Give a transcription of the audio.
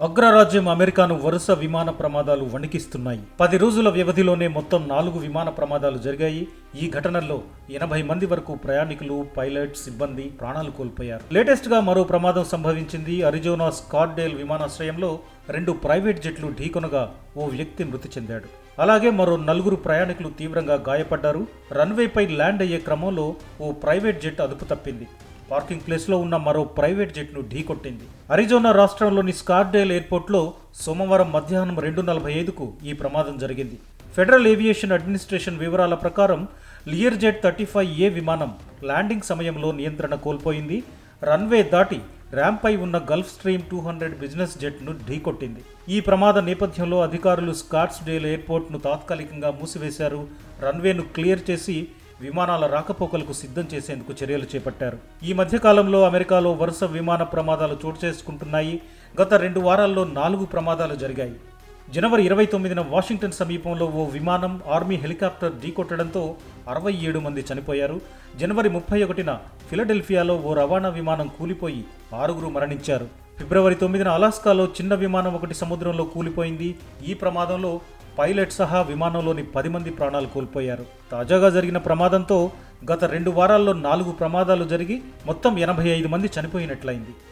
అగ్రరాజ్యం అమెరికాను వరుస విమాన ప్రమాదాలు వణికిస్తున్నాయి. పది రోజుల వ్యవధిలోనే మొత్తం నాలుగు విమాన ప్రమాదాలు జరిగాయి. ఈ ఘటనల్లో ఎనభై మంది వరకు ప్రయాణికులు పైలట్ సిబ్బంది ప్రాణాలు కోల్పోయారు. లేటెస్ట్గా మరో ప్రమాదం సంభవించింది. అరిజోనా స్కాట్డేల్ విమానాశ్రయంలో రెండు ప్రైవేట్ జెట్లు ఢీకొనగా ఓ వ్యక్తి మృతి చెందాడు. అలాగే మరో నలుగురు ప్రయాణికులు తీవ్రంగా గాయపడ్డారు. రన్వేపై ల్యాండ్ అయ్యే క్రమంలో ఓ ప్రైవేట్ జెట్ అదుపు తప్పింది. పార్కింగ్ ప్లేస్లో ఉన్న మరో ప్రైవేట్ జెట్ను ఢీకొట్టింది అరిజోనా రాష్ట్రంలోని స్కార్డేల్ ఎయిర్పోర్ట్లో సోమవారం మధ్యాహ్నం రెండు నలభై ఐదుకు ఈ ప్రమాదం జరిగింది. ఫెడరల్ ఏవియేషన్ అడ్మినిస్ట్రేషన్ వివరాల ప్రకారం Learjet thirty five A విమానం ల్యాండింగ్ సమయంలో నియంత్రణ కోల్పోయింది. రన్వే దాటి ర్యాంపై ఉన్న Gulfstream two hundred business జెట్ను ఢీకొట్టింది ఈ ప్రమాద నేపథ్యంలో అధికారులు స్కాట్స్డేల్ ఎయిర్పోర్ట్ను తాత్కాలికంగా మూసివేశారు. రన్వేను క్లియర్ చేసి విమానాల రాకపోకలకు సిద్ధం చేసేందుకు చర్యలు చేపట్టారు. ఈ మధ్యకాలంలో అమెరికాలో వరుస విమాన ప్రమాదాలు చోటు చేసుకుంటున్నాయి. గత రెండు వారాల్లో నాలుగు ప్రమాదాలు జరిగాయి. జనవరి ఇరవై తొమ్మిదిన వాషింగ్టన్ సమీపంలో ఓ విమానం ఆర్మీ హెలికాప్టర్ ఢీకొట్టడంతో అరవై ఏడు మంది చనిపోయారు. జనవరి ముప్పై ఒకటిన ఫిలడెల్ఫియాలో ఓ రవాణా విమానం కూలిపోయి ఆరుగురు మరణించారు. ఫిబ్రవరి తొమ్మిదిన అలాస్కాలో చిన్న విమానం ఒకటి సముద్రంలో కూలిపోయింది. ఈ ప్రమాదంలో పైలట్ సహా విమానంలోని పది మంది ప్రాణాలు కోల్పోయారు. తాజాగా జరిగిన ప్రమాదంతో గత రెండు వారాల్లో నాలుగు ప్రమాదాలు జరిగి మొత్తం ఎనభై ఐదు మంది చనిపోయినట్లయింది.